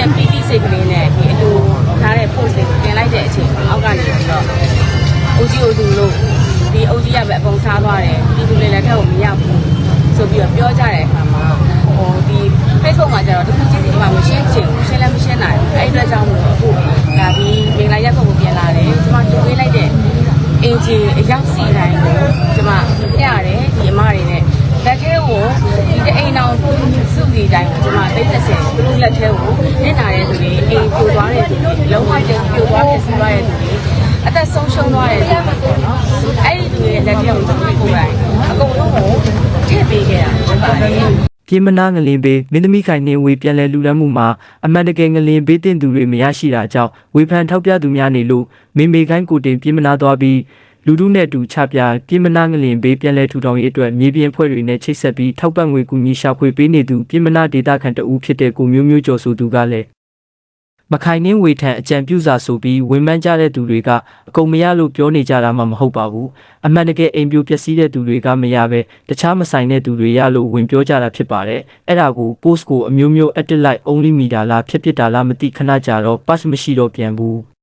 ယ့်ရဲ့ပီတိစိတ်ကလေးနဲ့ဒီအတူထားတဲ့ post လေးကိုတင်လိုက်တဲ့အချိန်မှာအောက်ကနေပြီးတော့အုတ်ကြီးအုတ်သူလို့ဒီအုတ်ကြီးကပဲအပုံစားသွားတယ်ပြည်သူတွေလည်းထက်ကိုမရဘူးဆိုပြီးတော့ပြောကြတဲ့အခါမှာဟိုဒီ Facebook မှာကျတော့တခုချင်းစီကမရှင်းချင်ဘူးရှင်းလည်းမရှင်းနိုင်ဘူးအဲ့ဒီအတွက်ကြောင့်မို့အခုဒါဒီမင်္ဂလာရက်ကိုပြန်လာတယ်ကျွန်မတူပေးလိုက်တဲ့အင်ဂျီအရောက်စီတိုင်းကိုကျွန်မပြရတယ်ဒီအမတွေနဲ့လ က်ထဲကိုဒီတအိမ်အောင်စုစီတိုင်းကိုကျွန်မသိတဲ့ဆင်သူတို့လက်ထဲကိုနစ်နာတဲ့သူတွေအိမ်ပြိုသွားတဲ့သူတွေလုံးဝပြိုသွားပြစ်စီသွားတဲ့သူတွေအသက်ဆုံးရှုံးသွားတဲ့သူတွေပေါ့နော်အဲ့ဒီသူတွေလက်ထဲကိုကျွန်တော်ကိုယ်တိုင်အကုန်လုံးကိုထည့်ပေးခဲ့တာဖြစ်ပါတယ်ပြင်းမနာငလင်ပေးမင်းသမီးခိုင်နှင်းဝေပြန်လဲလူလန်းမှုမှာအမှန်တကယ်ငလင်ပေးတင်သူတွေမရရှိတာကြောင့်ဝေဖန်ထောက်ပြသူများနေလို့မေမေခိုင်းကိုတင်ပြင်းမနာသွားပြီး လူထုနဲ့အတူချပြပြင်းမနာငလင်ပေးပြန်လဲထူထောင်ရေးအတွက်မြေပြင်ဖွဲ့တွေနဲ့ချိတ်ဆက်ပြီးထောက်ပံ့ငွေကူညီရှာဖွေပေးနေသူပြင်းမနာဒေတာခန်တဦးဖြစ်တဲ့ကိုမျိုးမျိုးကျော်ဆိုသူကလည်းမခိုင်နှင်းဝေထံအကြံပြုစာဆိုပြီးဝန်မှန်းကြတဲ့သူတွေကအကုန်မရလို့ပြောနေကြတာမှမဟုတ်ပါဘူးအမှန်တကယ်အိမ်ပြိုပျက်စီးတဲ့သူတွေကမရပဲတခြားမဆိုင်တဲ့သူတွေရလို့ဝင်ပြောကြတာဖြစ်ပါတယ်အဲ့ဒါကို post ကိုအမျိုးမျိုး edit like only meter လားဖြစ်ဖြစ်တာလားမသိခဏကြာတော့ pass မရှိတော့ပြန်ဘူး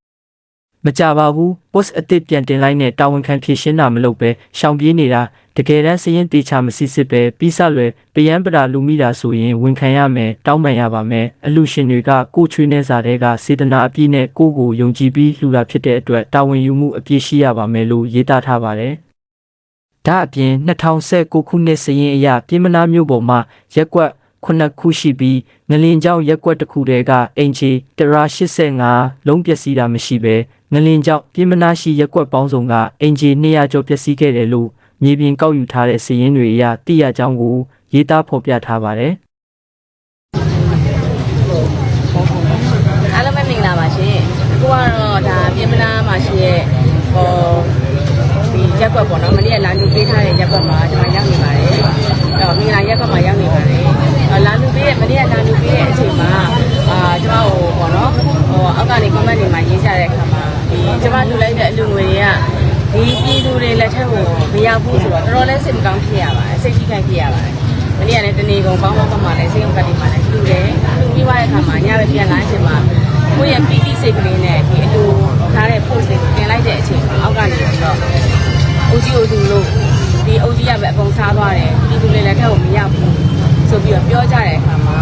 မကြပါဘူး post အစ်စ်ပြန်တင်လိုက်နဲ့တာဝန်ခံဖြည့်ရှင်းတာမလုပ်ပဲရှောင်ပြေးနေတာတကယ်တမ်းစရင်တေချာမစစ်စစ်ပဲပြီးစလွယ်ပယံပရာလူမိတာဆိုရင်ဝန်ခံရမယ်တောင်းပန်ရပါမယ်အလူရှင်တွေကကိုချွေးနေစားတဲ့ကစေတနာအပြည့်နဲ့ကိုကိုယုံကြည်ပြီးလှူတာဖြစ်တဲ့အတွက်တာဝန်ယူမှုအပြည့်ရှိရပါမယ်လို့ရေးသားထားပါတယ်ဒါအပြင်2019ခုနှစ်စရင်အရပြည်မနာမျိုးပေါ်မှာရက်ကွက် ခုနှစ်ခုရှိပြီးငလင်ကြောင့်ရက်ကွက်တစ်ခုတည်းကအင်ဂျီ185လုံးပျက်စီးတာမရှိပဲငလင်ကြောင့်ပြည်မနာရှိရက်ကွက်ပေါင်းစုံကအင်ဂျီ200ကျော်ပျက်စီးခဲ့တယ်လို့မြေပြင်ကောက်ယူထားတဲ့စရင်တွေအရသိရကြောင်းကိုရေးသားဖော်ပြထားပါတယ်အားလုံးပဲမင်္ဂလာပါရှင်အခုကတော့ဒါပြင်မနာမှာရှိရဲ့ဟောဒီရက်ကွက်ပေါ့နော်မနေ့ကလာလူပေးထားတဲ့ရက်ကွက်မှာကျွန်မရောက်နေပါတယ်အဲ့တော့မင်္ဂလာရက်ကွက်မှာရောက်နေပါတယ်အော် လာလူပေးရဲ့မနေ့ကလာလူပေးရဲ့အချိန်မှာအာကျွန်မဟိုပေါ့နော်ဟိုအောက်ကနေ comment တွေမှာရေးကြတဲ့အခါမှာဒီကျွန်မလူလိုက်တဲ့အလူငွေတွေကဒီပြည်သူတွေလက်ထက်ကိုမရောက်ဘူးဆိုတော့တော်တော်လေးစိတ်မကောင်းဖြစ်ရပါတယ်စိတ်ကြီးခိုင်ဖြစ်ရပါတယ်မနေ့ကလည်းတနေကုန်ပေါင်းပေါင်းကမှလည်းစိတ်ုံကတ်တွေမှလည်းလှူတယ်လှူပြီးသွားတဲ့အခါမှာညပဲပြန်လာတဲ့အချိန်မှာကိုယ့်ရဲ့ပီတိစိတ်ကလေးနဲ့ဒီအတူထားတဲ့ post လေးကိုတင်လိုက်တဲ့အချိန်မှာအောက်ကနေပြီးတော့အုတ်ကြီးအုတ်သူလို့ဒီအုတ်ကြီးကပဲအပုံစားသွားတယ်ဒီသူလေးလည်းထက်ကိုမရဘူးဆို ပြီးတော့ပြောကြတဲ့အခါမှာ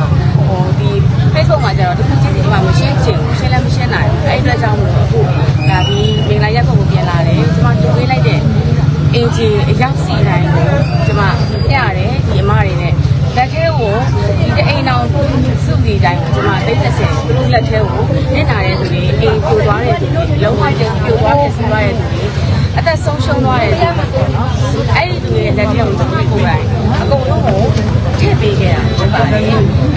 ဟိုဒီ Facebook မှာကျတော့တခုချင်းစီကမရှင်းချင်ဘူးရှင်းလည်းမရှင်းနိုင်ဘူးအဲ့ဒီအတွက်ကြောင့်မို့လို့အခုဒါဒီမင်္ဂလာရက်ကိုပြန်လာတယ်ကျွန်မတူပေးလိုက်တဲ့အင်ဂျီအရောက်စီတိုင်းကိုကျွန်မပြရတယ်ဒီအမတွေနဲ့လက်ထဲကိုဒီတအိမ်အောင်စုစီတိုင်းကိုကျွန်မသိတဲ့ဆင်သူတို့လက်ထဲကိုနစ်နာတဲ့သူတွေအိမ်ပြိုသွားတဲ့သူတွေလုံးဝပြိုသွားပြစ်စီသွားတဲ့သူတွေအသက်ဆုံးရှုံးသွားတဲ့သူတွေပေါ့နော်အဲ့ဒီသူတွေလက်ထဲကိုကျွန်တော်ကိုယ်တိုင်အကုန်လုံးကိုထည့်ပေးခဲ့တာဖြစ်ပါတယ်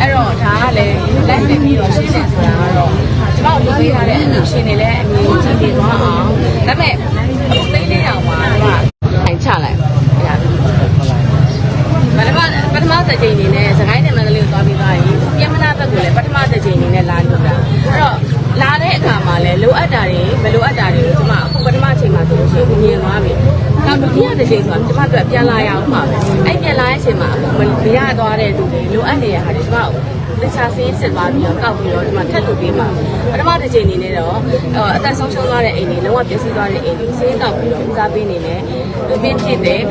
အဲ့တော့ဒါကလည်းလက်တင် ပြီးတော့ရှင်းတယ်ဆိုတာကတော့ကျွန်တော်လုပ်ပေးထားတဲ့အလူရှင်တွေလည်းအမြင်ကြီးနေသွားအောင်ဒါပေမဲ့အခုသိနေအောင်ပါတော့ထိုင်ချလိုက်ရပြီပထမပထမတစ်ချိန်အနေနဲ့စကိုင်းနယ်မန္တလေးကိုသွားပြီးသွားရင်ပြင်မနာဘက်ကိုလည်းပထမတစ်ချိန်အနေနဲ့လာလို့တာအဲ့တော့လာတဲ့အခါမှာလည်းလိုအပ်တာတွေမလိုအပ်တာတွေကိုကျွန်မအခုပထမအချိန်မှာဆိုလို့ရှိရင်မြင်သွားပြီနောက်ဒုတိယတစ်ချိန်ဆိုတာကျွန်မတို့ပြန်လာရအောင်ပါပဲအဲ့ပြန်လာတဲ့အချိန်မှာအခုမရသွားတဲ့သူတွေလိုအပ်နေတဲ့ဟာတွေကျွန်မ တခြားဆေးစစ်သွားပြီးတော့ကောက်ပြီးတော့ဒီမှာထပ်လုပ်ပေးပါပထမတစ်ချိန်အနေနဲ့တော့အသက်ဆုံးရှုံးသွားတဲ့အိမ်တွေလုံးဝပျက်စီးသွားတဲ့အိမ်တွေဆေးကောက်ပြီးတော့ဦးစားပေးနေတယ်လူပင်းဖြစ်တယ်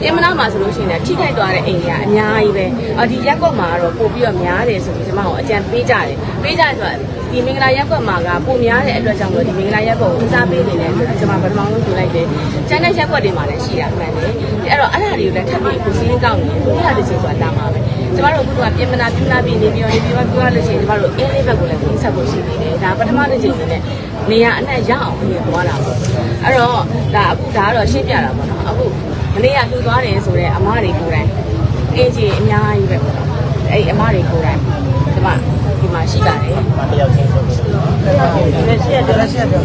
ပြင်မနာမှာဆိုလို့ရှိရင်ထိခိုက်သွားတဲ့အိမ်တွေကအများကြီးပဲအော်ဒီရက်ကွက်မှာကတော့ပို့ပြီးတော့များတယ်ဆိုပြီးကျွန်မတို့အကြံပေးကြတယ်ပေးကြတယ်ဆိုတာဒီမင်္ဂလာရက်ကွက်မှာကပိုများတဲ့အတွက်ကြောင့်လို့ဒီမင်္ဂလာရက်ကွက်ကိုဦးစားပေးနေတယ်ဆိုတော့ကျွန်မပထမဆုံးပြောလိုက်တယ်ကျန်တဲ့ရက်ကွက်တွေမှာလည်းရှိတာမှန်တယ်အဲ့တော့အဲ့ဒါတွေကိုလည်းထပ်ပြီးကိုစင်းကောက်နေတယ်ဒီဟာတစ်ချိန်ဆိုတာတာမှာပဲ ကျမတို့အခုကပြင်မနာပြင်မနာပြီးနေပြီးတော့နေပြီးတော့ပြောရလို့ရှိရင်ကျမတို့အင်းလေးဘက်ကိုလည်းပြင်ဆက်ဖို့ရှိနေတယ်ဒါပထမတစ်ချိန်နေနဲ့နေရအနှံ့ရအောင်ပြင်သွားတာပေါ့အဲ့တော့ဒါအခုဒါကတော့ရှင်းပြတာပေါ့နော်အခုမနေ့ကလှူသွားတယ်ဆိုတော့အမားတွေကိုယ်တိုင်အင်းကြီးအများကြီးပဲပေါ့နော်အဲ့အမားတွေကိုယ်တိုင်ကျမဒီမှာရှိပါတယ်မတယောက်ချင်းဆိုလို့လက်ရှိရလက်ရှိရပြော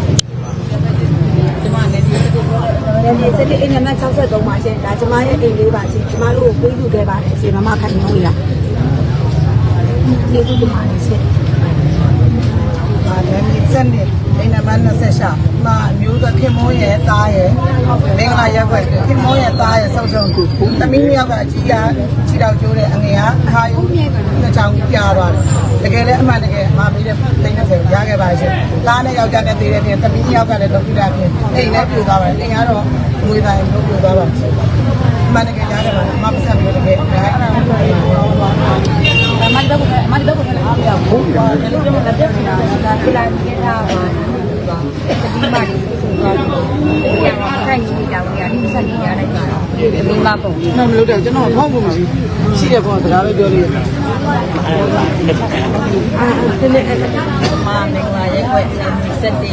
ဒီမှာလည်းဒီဒီစတိအိမ်နံပါတ်63ပါရှင်ဒါကျမရဲ့အိမ်လေးပါရှင်ကျမတို့ကိုပေးယူခဲ့ပါတယ်ရှင်မမခိုင်နေဦးလားကျေးဇူးတင်ပါတယ်ရှင်အာလည်းဒီစက်နေ အိမ်နံပါတ်26မှာအမျိုးသားခင်မိုးရဲ့သားရဲ့မင်္ဂလာရက်ွက်ခင်မိုးရဲ့သားရဲ့ဆောက်ရှုံးသမီးမြောက်ကအကြီးကခြေတော်ကျိုးတဲ့အငယ်ကခါယူနှစ်ချောင်းပြားသွားတယ်တကယ်လည်းအမှန်တကယ်အမမေးတဲ့တိတ်နဲ့ရခဲ့ပါရှင်သားနဲ့ယောက်ျားနဲ့တည်တဲ့ပြင်တမီးယောက်ကလည်းတော့ပြတာပြင်အိမ်လည်းပြူသွားပါတယ်အိမ်ကတော့ငွေတိုင်းလို့ပြူသွားပါရှင်အမှန်တကယ်ရခဲ့ပါတယ်အမပတ်ဆက်ပြီးတကယ်အဲ့ဒါကိုပြောပါပါမတ် တော့မတ်တော့လည်းအားရဘူး။ဘာလို့လဲလက်ပြနေတာဒါကလည်းပြထားပါဒီမှာဒီဆိုတော့ဒီကခိုင်နေတာကဒီစက်ကြီးရလိုက်ပါဒီမှာပုံနော်မလို့တော့ကျွန်တော်ဖောက်ဖို့မရှိရှိတဲ့ကောင်စကားပဲပြောလို့ရတယ်ဒီနေ့အဲ့မာမင်္ဂလာရဲ့ကွယ်7ဒီ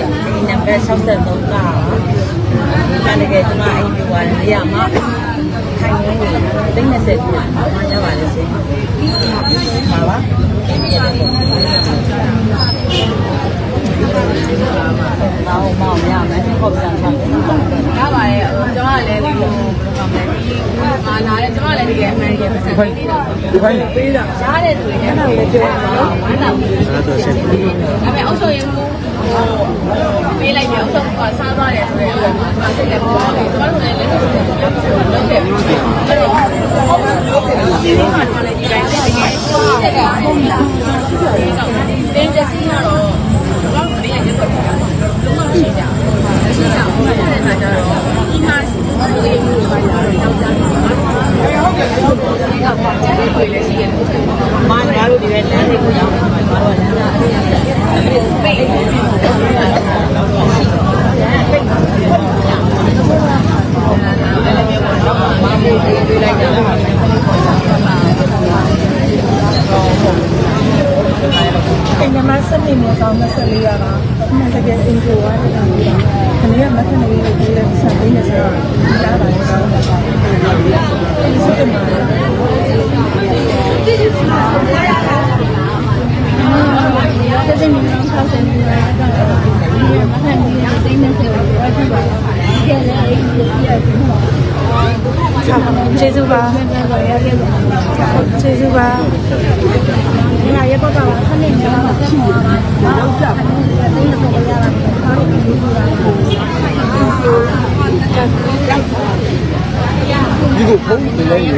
နံပါတ်63ကဒါတကယ်ကျွန်မအိမ်ပြသွားတယ်နေရာမှာခိုင်နေနေတိတ်20ပြပါမှာရ ပါလေရှင်ပါပါဒီနေ့လည်းတော့မောင်ရမယ်ဟုတ်ပြန်ပါရပါရဲ့ကျွန်မလည်းဒီလိုဘယ်လိုကောင်းလဲဒီငါလာတယ်ကျွန်မလည်းတကယ်အမှန်တကယ်ပတ်စံပေးတာဒီခိုင်းပေးတာရားတဲ့သူတွေလည်းတော့ပြောရမှာဝမ်းသာပြီးဒါဆိုရှင်ဒါပေမဲ့အောက်ဆိုရင်ကိုဟို ပေးလိုက်တယ်အောက်ဆိုကစားသွားတယ်ဆိုရင်အဲ့ဒါဆက်လက်ပေါ်တယ်ကျွန်တော်တို့လည်းလက်ရှိလုပ်ခဲ့ပြီးအဲ့တော့ဒီနေ့မှတော့လည်းဒီတိုင်းတကယ်တကယ်ပုံလာတင်းတက်စီကတော့တော့မင်းရဲ့ကတော့လုံးဝမရှိကြဘူးရှိကြဘူးအဲ့ဒါကြတော့ဒီမှာဒီလိုမျိုးပါလာတော့ကြောက်ကြတယ်ဟုတ်ကဲ့ဟုတ်ကဲ့ဒီကပါကြတယ်ကိုလည်းရှိရတယ်မားများလို့ဒီပဲလမ်းတွေကိုရောက်နေမှာတော့လမ်းကအရင်ကပိတ်နေတယ်မားဖို့ပြေးလိုက်တာ အိမ်မှာစနေမျိုးကောင်း24ရာကအမှန်တကယ်အင်ဂျိုရတယ်ဒါမျိုးခဏရမထနေလို့ဒီလိုစတဲ့နေစရာရပါတယ်ကောင်းတာပါဒီစတဲ့မှာ ကျေးဇူးပါကျေးဇူးပါဒီဟာရက်တော့ကခဏနေတော့ဖြစ်နေတာ။တော့ကြတယ်။အဲ့ဒါကိုရတာ။ဒါကိုဒီလိုလာတာ။ဒီကိုဖုန်းနေလဲရေ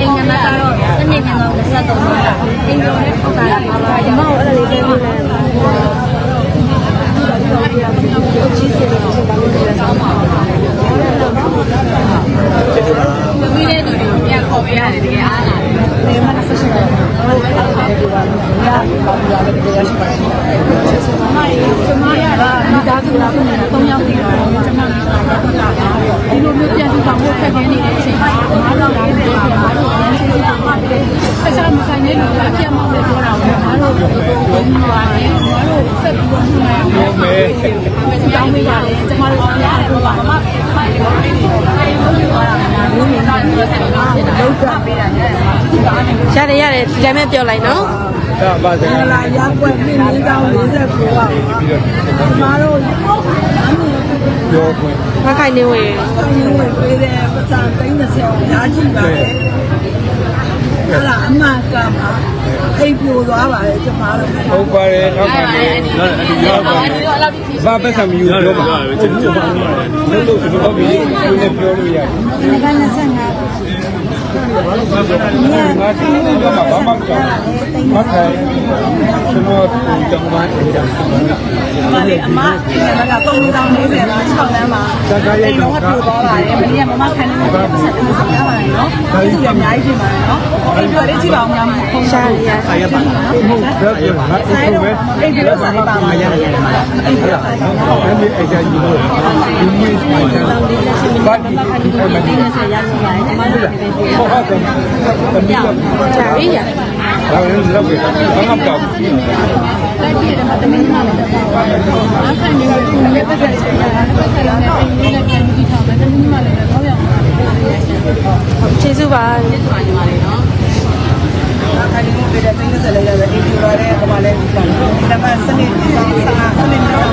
အင်္ဂနာကတော့စနေနေ့တော့ဆက်တော့တာအင်္ဂလိပ်နဲ့ပတ်တာပါဒီမောအဲ့ဒါလေးပြောနေတယ်ချစ်စရာကိုဘာလို့လဲဆောင်းပါ သမီးတဲ့သူတွေကိုပြန်ခေါ်ပေးရတယ်တကယ်အားလာတယ် နေမှာဆက်ရှိတယ်ဟုတ်ကဲ့အဲ့ဒါဒီပါရပါဘူးရတယ်တကယ်ရရှိပါတယ် မကြီးကျမရတာမိသားစုလားဆိုတော့၃ယောက်နေတော့ကျမကရက်တာပါဒီလိုမျိုးပြန်ပြီးတော့ဖို့ခက်ခဲနေတဲ့အချိန်မှာအားတော့လာတယ်ပြန်အားတော့ပြန်ချင်းချင်းပါတယ်ဆက်စားမဆိုင်တဲ့လူကအပြတ်မောင်းနေပြောတာကိုအားတော့ဘယ်လိုပါတယ်အားတော့ဆက်ပြီးတော့နိုင်အောင်ပြော မယ်ဆောင်းမိပါတယ်ကျမတို့အားရတယ်တော့ပါမမမိုက်တယ်ဘာလို့လဲအဲဒီလိုပြောတာများလို့မြင်တာဒီလိုဆက်ပြီးတော့ဖြစ်တာလောက်ကပေးတာရတယ်ရတယ်ရတယ်ဒီတိုင်းပဲပြောလိုက်နော်ဒါပါစံလာရောက်ွက်နေနေတောင်း49ပါကျမတို့ပြောခွင့်မခိုင်နေဝေကိုင်းဝင်ပေးတဲ့ပတ်စံ30ရာရှိပါတယ် အဲ့ဒါအမှန်ကမှအိပ်ပြိုသွားပါတယ်ကျမတို့ဟုတ်ပါတယ်နောက်ပါနေနော်အဒီရောပါနေဘာပဲဆံမယူတော့ပါဟုတ်ဘူးပါလို့လို့ဒီလိုပြီးကိုလည်းပြောလို့ရတယ်ဒီက25ပါငါတင်နေတော့ ဘာမှမပြောမခိုင်ကျွန်တော်တောင်းပန်နေတာအမလေးအမဒီကက3040လား6လမ်းမှာအိမ်တော့ပြိုသွားပါတယ်မင်းကမမခံနေတယ်ဆက်တယ်ဆက်ရပါတယ်နော်ဒီကအများကြီးပြင်ပါတယ်နော်အိမ်ပြောလေးကြည့်ပါအောင်များမှာဖုန်းရှားရရရပါနော်ဟုတ်ကဲ့ငါအိမ်ကိုပဲအိမ်ပြောစားပါမှာရတယ်ရတယ်အိမ်ပြောပါအဲ့ဒီအိမ်ကြီးလို့ဒီမင်းဆိုင်တာဘာဒီအဲ့မဒီဆက်ရရှိရတယ်ကျမတို့ဟုတ်ဟုတ်တယ်အမေကကြာပြီရဘာလို့လဲတော့ဘာမှမကောက်လက်ပြတဲ့မှာတမင်းမှလည်းတော့အခန့်နေကိုလည်းပတ်သက်ချင်တာပတ်သက်လို့လည်းအင်းလေးနဲ့ပြန်ပြီးထားမယ်တမင်းမှလည်းတော့ရောက်မှာလေ။ကျေးဇူးပါဒီမှာညီမလေးနော်အခါဒီကိုပြည်တဲ့တင်းစလေးရတယ်အိမ်ပြောရဲကမလည်းဒီကနေ့ဒါမှစနေဆောင်စာစနေဆောင်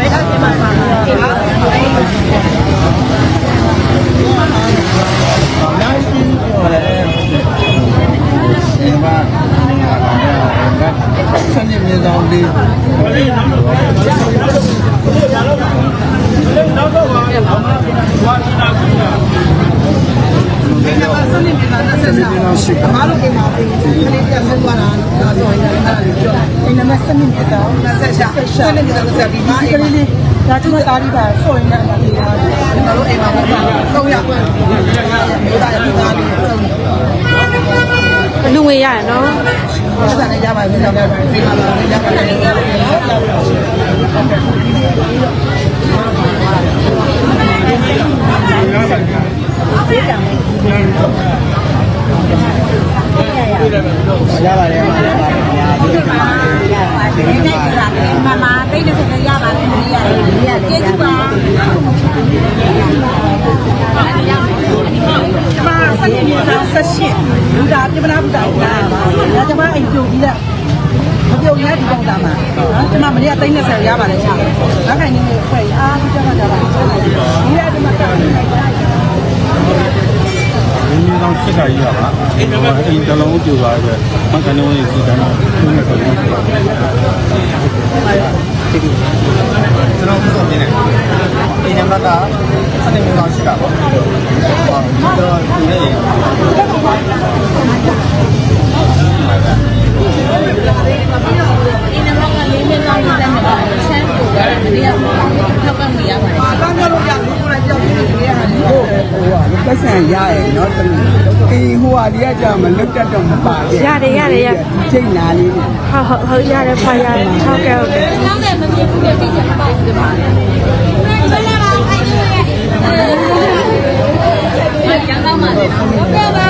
စာဘာဆန်းနေမြေဆောင်လေး တယ်ပါ ဒီကမှာစနေနေ့ကဆက်စားအမားတို့ကမှာပြီးခလေးပြဆက်သွားတာဒါဆိုရင်အဲ့ဒါလေးပြောအိမ်နမစနေနေ့တော့ ဆက်ရှာစနေနေ့တော့ဆက်ပြီးဒီကလေးလေးဒါကျမတားပြီးပါဆိုရင်လည်းမပြီးပါဘူးကျွန်တော်တို့အိမ်မှာတော့ရမြို့သားရဲ့သားလေးဆုံးအလူငွေရတယ်နော်ဆက်စားနေရပါပြီဆိုတော့ဒီမှာလည်းရပါတယ် ရပါတယ်မှာလည်းပါတယ်ဗျာဒီကမှာဒီကမှာမမတိတ်တစ်ဆက်ရပါတယ်ဒီရတယ်ဒီရတယ်ကျေးဇူးပါကျမစနေနေ့ကဆက်ရှင်းလူသားပြမနာဘူးတားလာပါဒါကျမအိမ်ပြုတ်ပြီးလက်မပြုတ်ရဒီကောင်တာမှာနော်ကျမမနေ့က30ရပါတယ်ရှာနောက်ခိုင်နေနေဖွဲ့အားကျမကြတာဒီရဒီမှာတာ နေလိုက်တာရင်းနှီးဆောင်ချစ်တာကြီးပါအိမ်အိမ်တလုံးပြူသွားတယ်မကန်တော့စီတန်းတော့ဘယ်နဲ့ဆိုရင်ကျွန်တော်ဘုရားမြင်တယ်အိမ်နံပါတ်ကစနေနေ့တော့ရှိတာပေါ့ဟုတ်တော့ဒီနေ့ဒီနံပါတ်ကလေးနှစ်ကောင်းတက်မှာပါချမ်းကိုရတယ်မနေ့ကထောက်ကမှရပါတယ်။ဘာမှမလုပ်ရဘူးကိုယ်ကကြောက်နေတယ် ဟိုကပတ်စံရရဲ့နော်တမီးအေးဟိုကဒီကကြာမလွတ်တတ်တော့မပါဘူးရတယ်ရတယ်ရချိန်နာလေးနဲ့ဟုတ်ဟုတ်ဟုတ်ရတယ်ဖာရတယ်ဟုတ်ကဲ့ဟုတ်ကဲ့နောက်လည်းမပြေဘူးလေတိကျမပါဘူးပါကျန်တော့မှာလေဟုတ်ကဲ့ပါ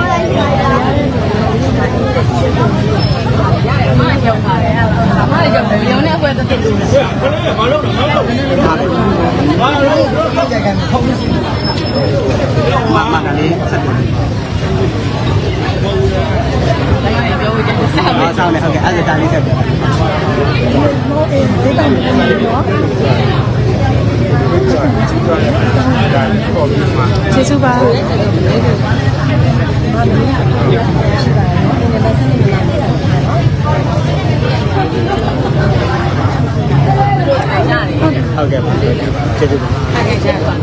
စ်မှာပါ။မရောက်ပါတယ်။မရောက်တယ်ရုံနဲ့အပွဲတစ်သိလို့မှာမှာက လေးဆက်တယ်လည်းပြောကြတယ်ဆက်အော်ဆောင်နေဟုတ်ကဲ့အဲ့ဒါလေးဆက်တယ်ကျေးဇူးပါရတယ်ဟုတ်ကဲ့ပါကျေးဇူးပါ။အဲ့ဒါကြာပါ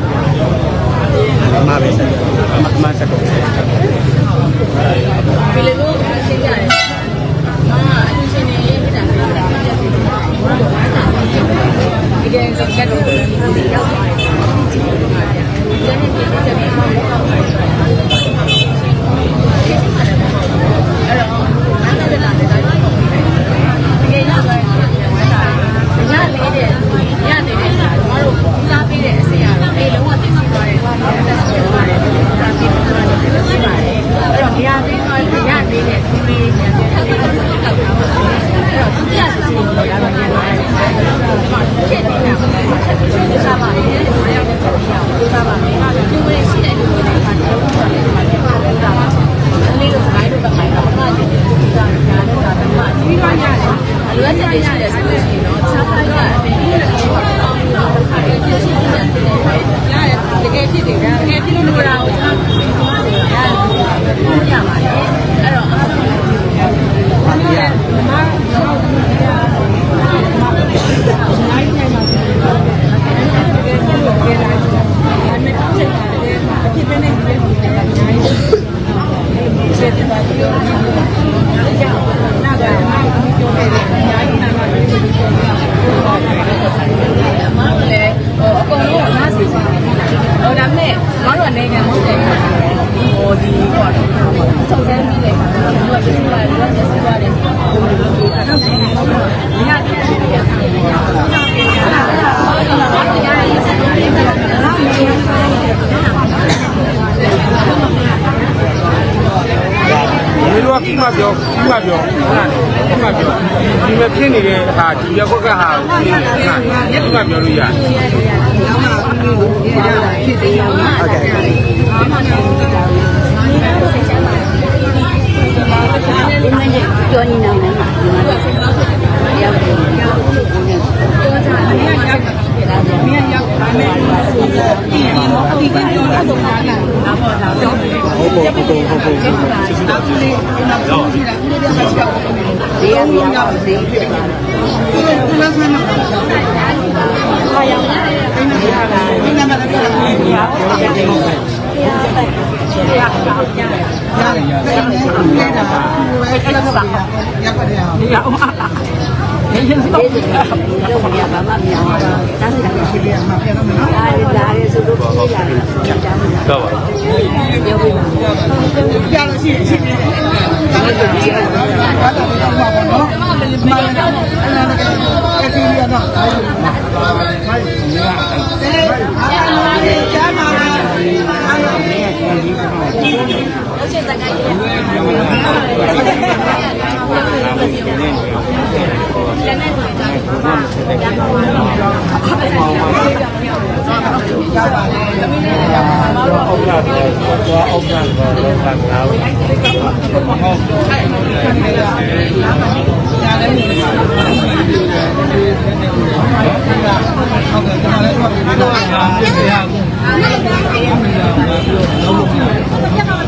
မှာပဲဆက်တယ်မမဆက်တယ်။ဒီလိုမျိုးရှင်းရတယ်။အာအလူရှင်နေပြတာပြတာပြည့်စုံတယ်။ဒီကနေ့ကတော့ဒီလိုရောက်ပါတယ်။ဒီနေ့ဒီနေ့ဒီနေ့မှာပေါ့ပါတယ်။အဲ့တော့အားလည်းလာတယ်ဒါကြောင့်ပေါ့။တကယ်ရောက်သွားရင်ပြန်ဝင်လာ တယ်။ညလေးတဲ့ညနေတဲ့အခါကျမတို့စားပေးတဲ့အစီအရာအေးလုံးဝသိသွားတယ်။တက်ဆွဲသွားတယ်။စားပေးသွားတယ်သိပါတယ်။အဲ့တော့နေရာသေးသွားညနေတဲ့ဒီလေးပြန်ပြန်လေးကိုကောက်ထားပါတယ်။အဲ့တော့ဒုတိယတစ်ချိန်ကိုရတော့ပြန်လာတယ်။ဖြစ်နေတာကလည်းစားပါလေ။ဒီလိုရောက်တဲ့ပုံစံကိုစားပါလေ။ဒီလိုရှိတဲ့လူတွေကတော့တော့တယ်ဒီမှာပြန်လာတာပါ။အလေးတို့ခိုင်းတို့ပဲခိုင်းတော့မှဒီဒီကညာတော့တာမှဒီကညာတယ်။အလွယ်ချက်တွေရှိတယ်ဆိုလို့ရှိရင်တော့စားပါရအပြင်ဒီလိုတော့အောင်လို့ခါရပြည့်စုံတဲ့တယ်ပဲ။ညာတကယ်ဖြစ်တယ်ဒါတကယ်ဖြစ်လို့လာတော့ကျွန်တော်ရတယ်။ရပါတယ်။အဲ့တော့အားလုံး ပါတီးရ အမားတို့လည်းဟိုအကုန်လုံးကစားစီစီဟိုဒါမဲ့အမားတို့ကနေကမဟုတ်တယ်ဟိုဒီဟိုစုံစမ်းပြီးတယ်ဒီကပြစ်သွားတယ်ဒီကပြစ်သွားတယ်ဟိုတော့ဒီညတဲ့ ဒီလိုက ပြီးမှပြောပြီးမှပြောဟုတ်လားပြီးမှပြောဒီမဲ့ဖြစ်နေတဲ့ဟာဒီရက်ခွက်ကဟာကိုပြီးမှပြောလို့ရတယ်ပြောနေနိုင်တယ်မှာရောက်တယ် ဒီကနေ့ရောက်စီဖြစ်တယ်ဒီလိုကလဆန်းမှာဟာရောက်တယ်ဒီနေ့ကဒီနေ့မှလည်းပြောရအောင်ရပါတယ်ရတယ်ရတယ်ဒါ ဘယ်ကလဆန်းရပါတယ်အောင်ဒီအောင်အားလားနေရင်တော့ဒီ တော့ဘာမှမ